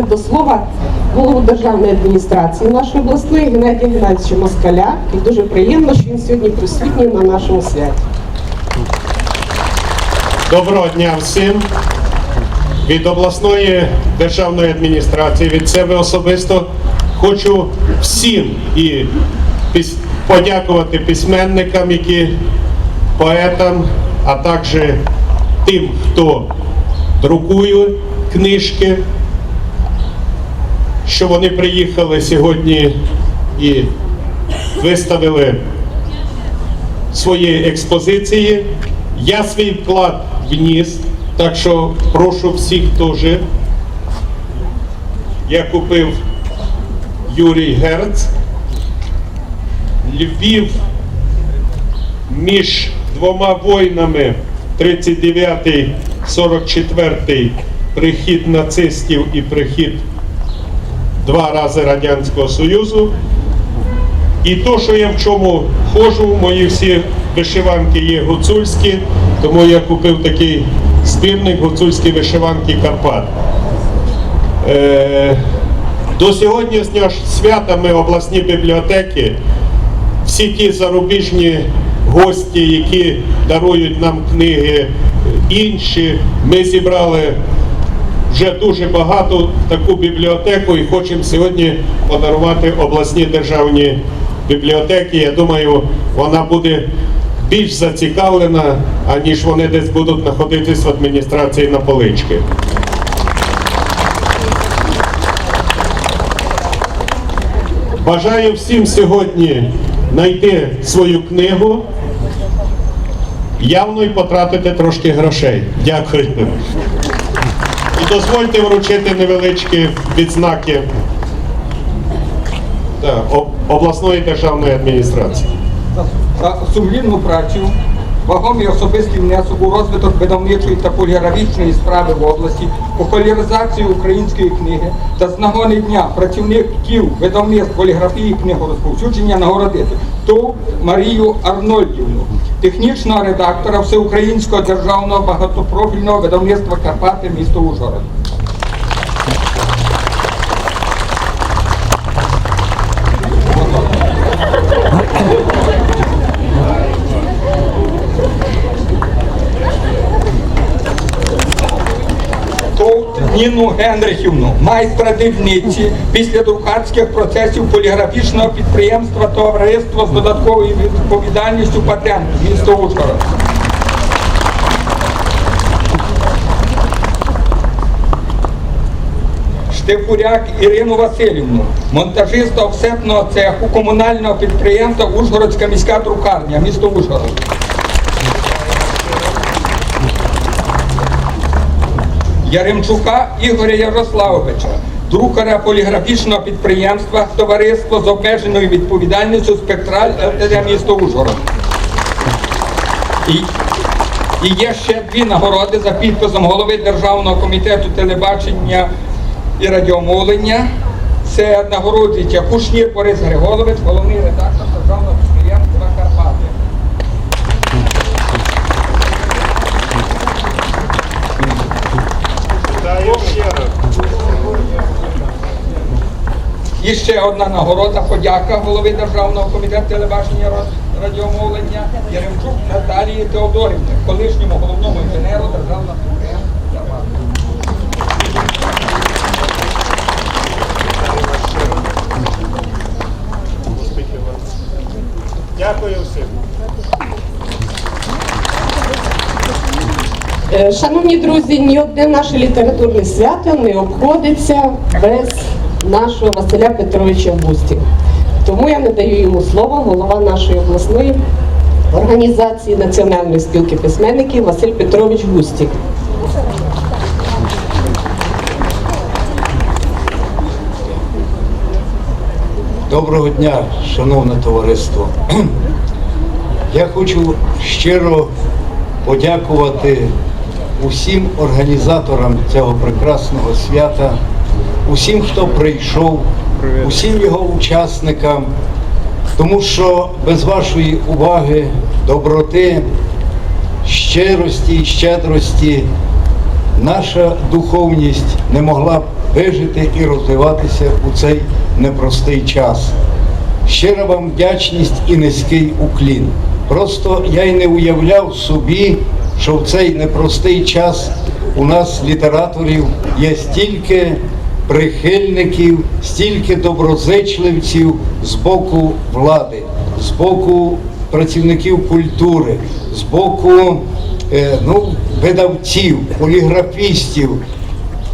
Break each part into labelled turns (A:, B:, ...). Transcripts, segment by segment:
A: я запросити до слова голову державної адміністрації нашої обласної Геннадія Геннадійовича Москаля. І дуже приємно, що він сьогодні присутній на нашому святі.
B: Доброго дня всім. Від обласної державної адміністрації, від себе особисто хочу всім і подякувати письменникам, які поетам, а також тим, хто друкує книжки, що вони приїхали сьогодні і виставили свої експозиції. Я свій вклад вніс, так що прошу всіх теж. Я купив Юрій Герц. Львів між двома війнами 39-44 прихід нацистів і прихід два рази Радянського Союзу. І то, що я в чому ходжу, мої всі вишиванки є гуцульські, тому я купив такий збірник гуцульські вишиванки Карпат. Е, до сьогоднішнього свята ми обласні бібліотеки, всі ті зарубіжні гості, які дарують нам книги, інші, ми зібрали вже дуже багато таку бібліотеку і хочемо сьогодні подарувати обласні державні бібліотеки. Я думаю, вона буде більш зацікавлена, аніж вони десь будуть знаходитись в адміністрації на полички. Бажаю всім сьогодні знайти свою книгу, явно і потратити трошки грошей. Дякую. Дозвольте вручити невеличкі відзнаки так, обласної державної адміністрації.
C: за сумлінну працю, вагомий особистий внесок у розвиток видавничої та поліграфічної справи в області, популяризацію української книги та з нагоди дня працівників видавництв поліграфії книгорозповсюдження нагородити ту Марію Арнольдівну, технічного редактора Всеукраїнського державного багатопрофільного видавництва Карпати місто Ужгород. Ніну Генрихівну, майстра дивниці після друкарських процесів поліграфічного підприємства Товариство з додатковою відповідальністю патент місто Ужгород. Штефуряк Ірину Васильівну, монтажиста офсетного цеху комунального підприємства Ужгородська міська друкарня, місто Ужгород. Яремчука Ігоря Ярославовича, друкаря поліграфічного підприємства Товариство з обмеженою відповідальністю Спектраль ЛТД місто Ужгород. І, і є ще дві нагороди за підписом голови Державного комітету телебачення і радіомовлення. Це нагороджується Кушнір Борис Григорович, головний редактор І ще одна нагорода, подяка голови Державного комітету телебачення радіомовлення Яремчук Наталії Теодорівни, колишньому головному інженеру Державного.
B: Дякую всім.
A: Е, Шановні друзі, ні одне наше літературне свято не обходиться без нашого Василя Петровича Бустів. Тому я надаю йому слово голова нашої обласної організації Національної спілки письменників Василь Петрович Густік.
D: Доброго дня, шановне товариство. Я хочу щиро подякувати усім організаторам цього прекрасного свята, усім, хто прийшов, усім його учасникам, тому що без вашої уваги, доброти, щирості і щедрості наша духовність не могла б вижити і розвиватися у цей непростий час. Щира вам вдячність і низький уклін. Просто я й не уявляв собі, що в цей непростий час у нас літераторів є стільки прихильників, стільки доброзичливців з боку влади, з боку працівників культури, з боку е, ну, видавців, поліграфістів,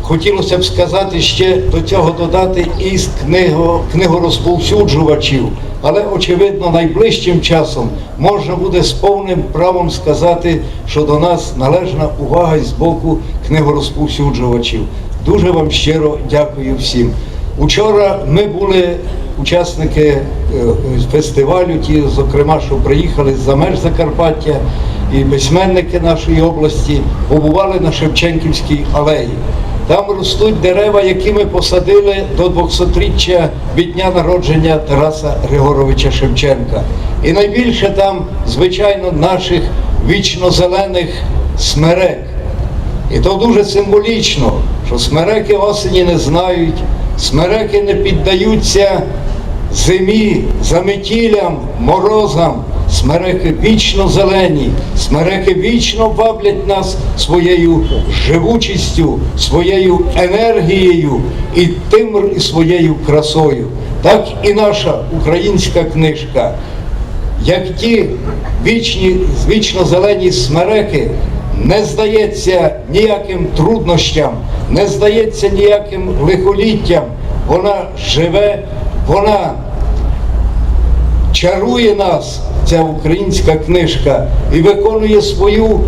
D: Хотілося б сказати ще до цього додати і з книго, книгорозповсюджувачів, але очевидно найближчим часом можна буде з повним правом сказати, що до нас належна увага з боку книгорозповсюджувачів. Дуже вам щиро дякую всім. Учора ми були учасники е, фестивалю, ті, зокрема, що приїхали з-за меж Закарпаття, і письменники нашої області побували на Шевченківській алеї. Там ростуть дерева, які ми посадили до 200-річчя від дня народження Тараса Григоровича Шевченка. І найбільше там, звичайно, наших вічно-зелених смерек. І то дуже символічно, що смереки осені не знають, смереки не піддаються зимі, заметілям, морозам. Смереки вічно зелені, смереки вічно ваблять нас своєю живучістю, своєю енергією і тим і своєю красою. Так і наша українська книжка як ті вічні, вічно зелені смереки, не здається ніяким труднощам, не здається ніяким лихоліттям. Вона живе, вона чарує нас, ця українська книжка, і виконує свою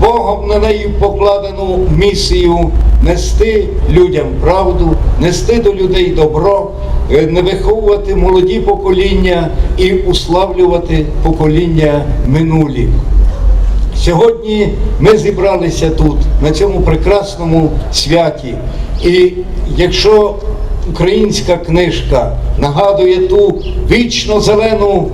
D: Богом на неї покладену місію нести людям правду, нести до людей добро, е, не виховувати молоді покоління і уславлювати покоління минулі. Сьогодні ми зібралися тут, на цьому прекрасному святі. І якщо українська книжка нагадує ту вічно зелену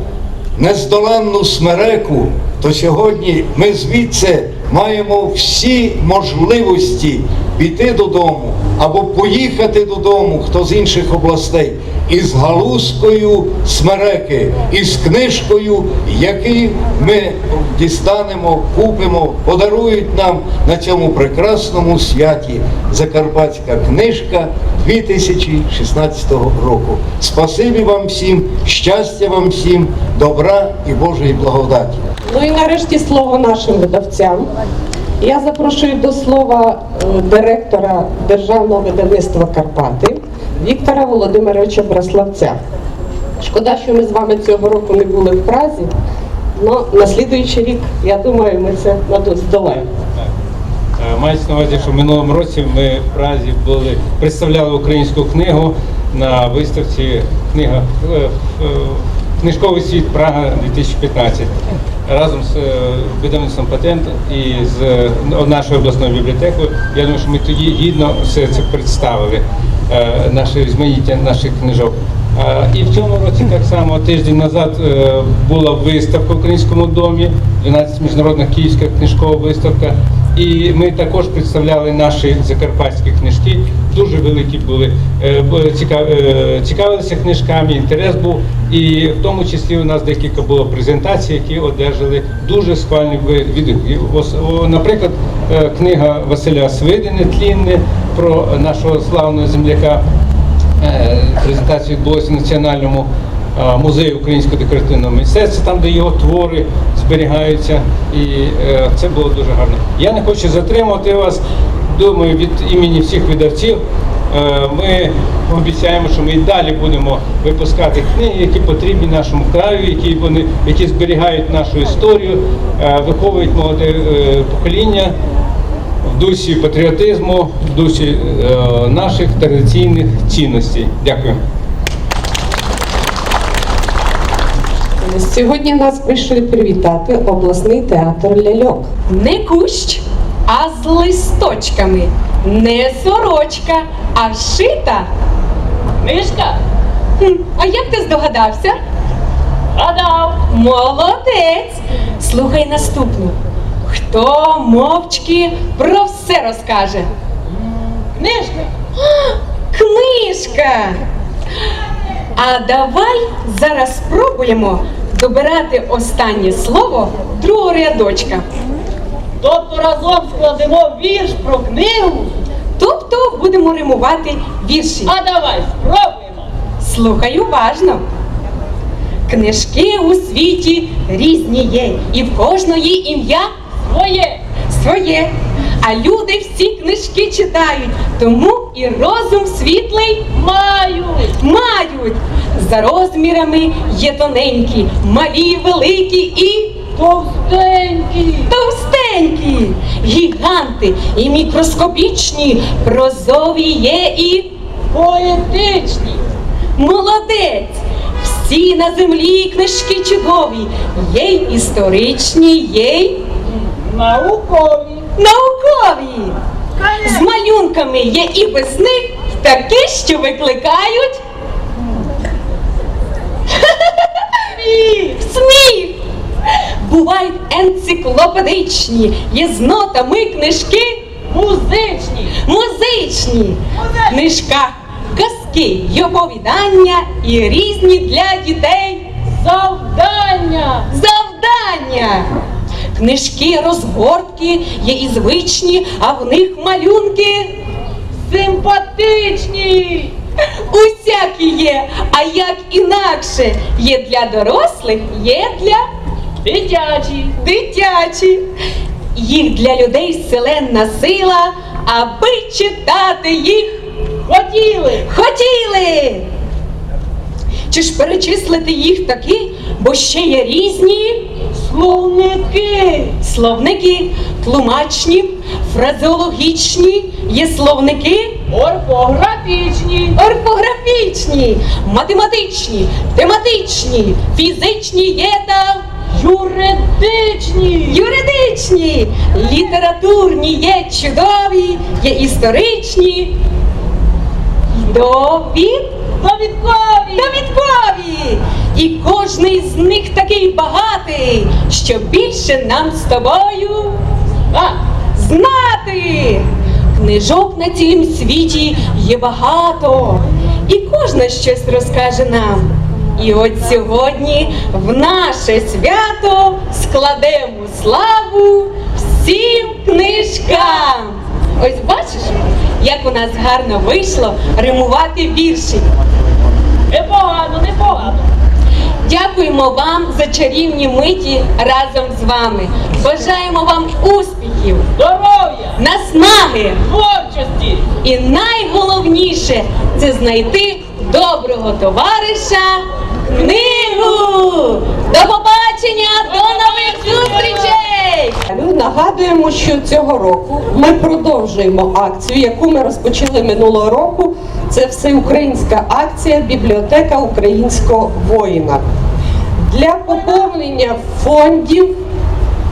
D: нездоланну смереку, то сьогодні ми звідси маємо всі можливості піти додому або поїхати додому, хто з інших областей, із галузкою смереки, із книжкою, які ми дістанемо, купимо, подарують нам на цьому прекрасному святі Закарпатська книжка 2016 року. Спасибі вам всім, щастя вам всім, добра і Божої благодаті.
A: Ну і нарешті слово нашим видавцям. Я запрошую до слова е, директора Державного видавництва Карпати Віктора Володимировича Браславця. Шкода, що ми з вами цього року не були в Празі, але на слідуючий рік, я думаю, ми це здолаємо.
E: Е, Мається на увазі, що в минулому році ми в Празі були, представляли українську книгу на виставці книга е, Книжковий світ Прага 2015 разом з е, видавництвом патент і з е, нашою обласною бібліотекою. Я думаю, що ми тоді гідно все це представили, е, наше різноманіття наших книжок. І в цьому році так само тиждень назад була виставка в Українському домі, 12 міжнародних київська книжкова виставка. І ми також представляли наші закарпатські книжки. Дуже великі були, е, е, цікавилися книжками, інтерес був. І в тому числі у нас декілька було презентацій, які одержали дуже схвальні відгуки. Наприклад, е, книга Василя Свидини Тлінне про нашого славного земляка. Презентація відбулася в Національному музеї українського декоративного мистецтва, там, де його твори зберігаються, і е, це було дуже гарно. Я не хочу затримувати вас. Думаю, від імені всіх видавців е, ми обіцяємо, що ми і далі будемо випускати книги, які потрібні нашому краю, які вони які зберігають нашу історію, е, виховують молоде покоління в дусі патріотизму, в дусі наших традиційних цінностей. Дякую.
A: Сьогодні нас прийшли привітати обласний театр ляльок.
F: Не кущ, а з листочками. Не сорочка, а вшита. Мишка. А як ти здогадався? Гадав. Молодець. Слухай наступну. Хто мовчки про все розкаже.
G: Книжка.
F: Книжка. А давай зараз спробуємо добирати останнє слово другого рядочка.
G: Тобто разом складемо вірш про книгу.
F: Тобто будемо римувати вірші.
G: А давай спробуємо.
F: Слухай уважно. Книжки у світі різні є, і в кожної ім'я
G: Твоє.
F: своє. А люди всі книжки читають, тому і розум світлий
G: Маю.
F: мають. За розмірами є тоненькі, малі, великі і
G: Товстенький.
F: товстенькі, гіганти і мікроскопічні, прозові є і
G: Поетичні.
F: молодець. Всі на землі книжки чудові, є й історичні, є й
G: Наукові.
F: наукові. З малюнками є і без них такі, що викликають сміх. Сміх. Бувають енциклопедичні, є з нотами книжки
G: Музичні.
F: музичні. В книжках казки й оповідання і різні для дітей
G: Завдання.
F: завдання. Книжки розгортки є і звичні, а в них малюнки
G: Симпатичні.
F: Усякі є. А як інакше є для дорослих, є для
G: Дитячі.
F: дитячі. Їх для людей селенна сила, аби читати їх
G: Хотіли.
F: хотіли. Чи ж перечислити їх таки, бо ще є різні
G: Словники.
F: словники, тлумачні, фразеологічні, є словники
G: Орфографічні.
F: орфографічні, математичні, тематичні, фізичні є та
G: Юридичні.
F: юридичні, літературні є чудові, є історичні, довід,
G: Довідкові.
F: довідкові. І кожний з них такий багатий, що більше нам з тобою
G: А,
F: знати. Книжок на цілім світі є багато, і кожна щось розкаже нам. І от сьогодні в наше свято складемо славу всім книжкам. Ось бачиш, як у нас гарно вийшло римувати вірші.
G: непогано, непогано.
F: Дякуємо вам за чарівні миті разом з вами. Бажаємо вам успіхів,
G: Здоров'я.
F: наснаги.
G: Творчості.
F: І найголовніше це знайти доброго товариша книгу. До побачення, до нових зустрічей!
A: Нагадуємо, що цього року ми продовжуємо акцію, яку ми розпочали минулого року. Це всеукраїнська акція Бібліотека українського воїна. Для поповнення фондів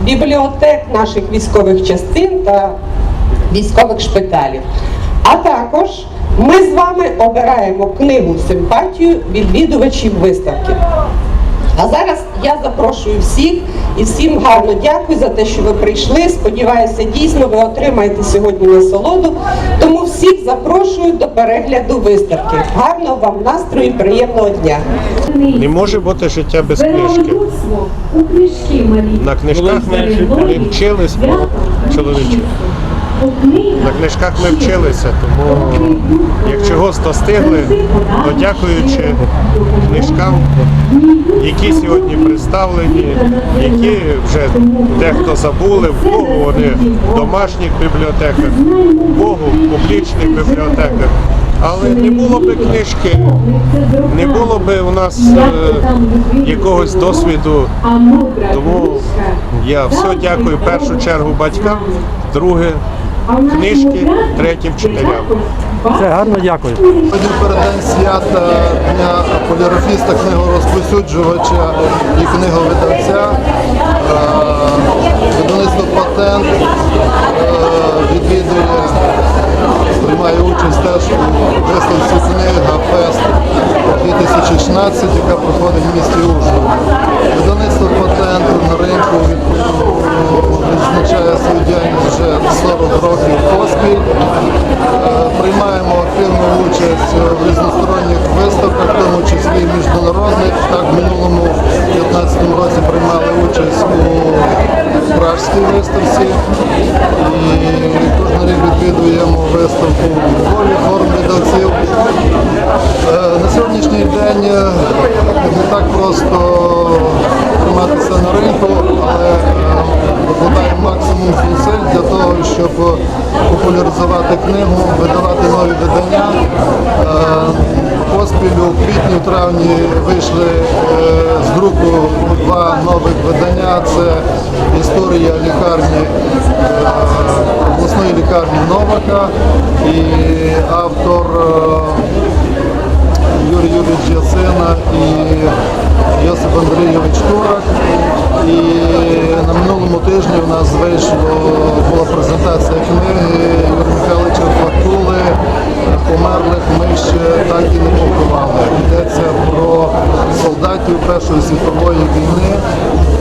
A: бібліотек наших військових частин та військових шпиталів. А також ми з вами обираємо книгу симпатію відвідувачів виставки. А зараз я запрошую всіх і всім гарно дякую за те, що ви прийшли. Сподіваюся, дійсно ви отримаєте сьогодні насолоду. Тому всіх запрошую до перегляду виставки. Гарного вам настрою і приємного дня.
B: Не може бути життя без книжки. На книжках ми не вчились, чоловічі. На книжках ми вчилися, тому як чогось достигли, то дякуючи книжкам, які сьогодні представлені, які вже дехто забули, в кого вони в домашніх бібліотеках, в кого в публічних бібліотеках. Але не було би книжки, не було би у нас е, якогось досвіду. Тому я все дякую в першу чергу батькам, друге книжки, третє вчителям.
H: Все гарно, дякую.
I: Сьогодні передень свята Дня поліграфіста, книгорозповсюджувача і книговидавця. Е, Видавництво патент е, відвідує, приймає участь теж у виставці книга Фест 2016, яка проходить в місті Ужгород. Видавництво патент на ринку від- відзначає свою діяльність вже 40 років поспіль. Е, Приймаємо активну участь в різносторонніх виставках, в тому числі міжнародних. Так, в минулому 2015 році приймали участь у пражській виставці. І відвідуємо виставку Львові, видавців. Е, На сьогоднішній день е, не так просто триматися на ринку, але е, викладаємо максимум зусиль для того, щоб популяризувати книгу, видавати нові видання. Поспіль у квітні, в травні вийшли е, з друку два нових видання. Це історія лікарні е, обласної лікарні Новака і автор е, Юрій Юрійович Ясина і Йосип Андрійович Турак. І на минулому тижні у нас вийшло, була презентація книги Юрія Михайловича Померлих ми ще так і не поховали. Йдеться про солдатів Першої світової війни,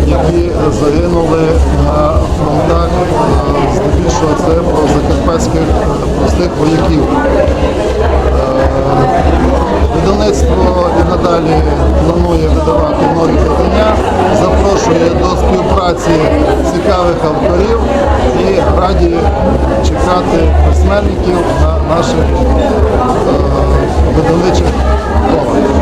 I: які загинули на фронтах. Е, Здебільшого це про закарпатських простих вояків. Видавництво і надалі планує видавати нові видання, запрошує до співпраці цікавих авторів і раді чекати письменників на наших е, видавничих колах.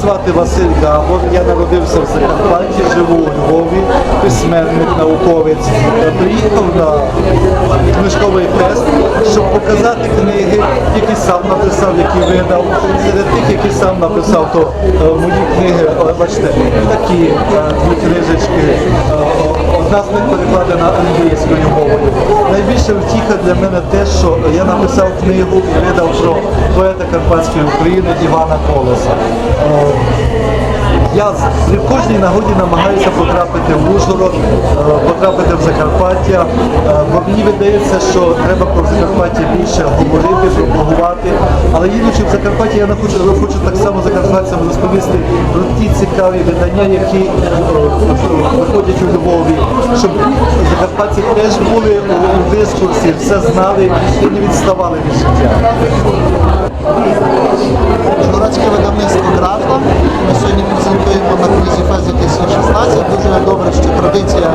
J: Звати Василь Габор, я народився в Закарпатті, живу у Львові, письменник, науковець. Е, Приїхав на книжковий фест, щоб показати книги, які сам написав, які видав. Серед тих, які сам написав, то е, мої книги, о, бачите, такі е, дві книжечки. Е, Одна з них перекладена англійською мовою. Найбільша втіха для мене те, що я написав книгу і видав про поета Карпатської України Івана Колоса. Я при кожній нагоді намагаюся потрапити в Ужгород, е, потрапити в Закарпаття, е, бо мені видається, що треба про Закарпаття більше говорити, пропагувати. Але їдучи в Закарпаття, я хочу, хочу так само закарпатцям розповісти про ті цікаві видання, які е, виходять у Львові, щоб закарпатці теж були у дискурсі, все знали і не відставали від життя.
K: Городське видавництво Графа. Ми сьогодні презентуємо на книзі Фест 2016. Дуже добре, що традиція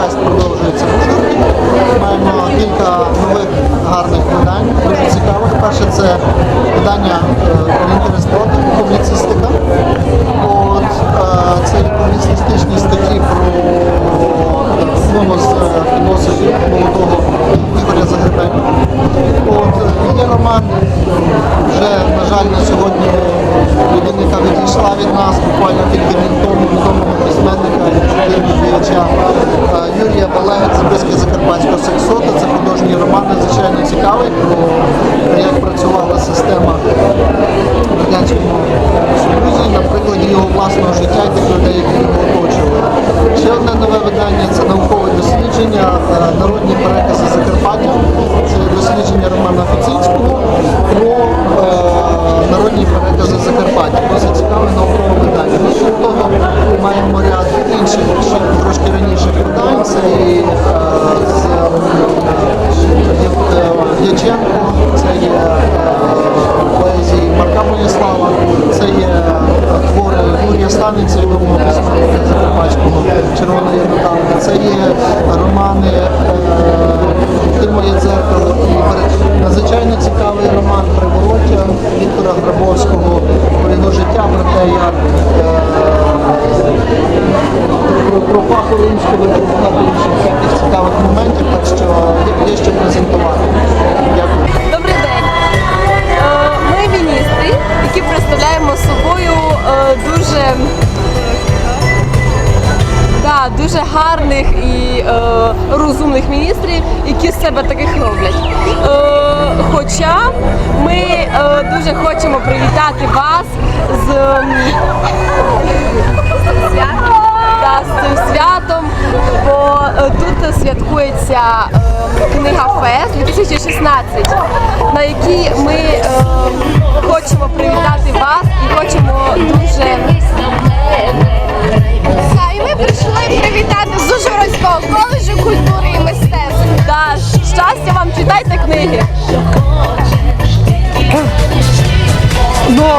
K: Фест продовжується в Ужгороді. Маємо кілька нових гарних видань, дуже цікавих. Перше це видання Орієнтиристоти, публіцистика. От, е, це публіцистичні статті про одного з е, філософів молодого Ігоря Загребенка. От, роман вже, на жаль, на сьогодні людина, яка відійшла від нас буквально кілька Письменника Закарпатського Червона Єнотанка, це є романи Ти моє дзеркало і надзвичайно цікавий роман Привороття Віктора Грабовського про життя, про те, як про, фаху римського багато інших цікавих моментів, так що є- що презентувати. Дякую.
L: Добрий день. Е, Ми міністри, які представляємо собою е, дуже, да, дуже гарних і е, розумних міністрів, які з себе таких роблять. Е, Хоча ми е, дуже хочемо привітати вас з та, з цим святом, бо е, тут святкується е, книга Фест 2016, на якій ми е, хочемо привітати вас і хочемо дуже
M: прийшли привітати з Ужгородського коледжу культури
L: і мистецтв. Даш, щастя вам читайте книги. Ну,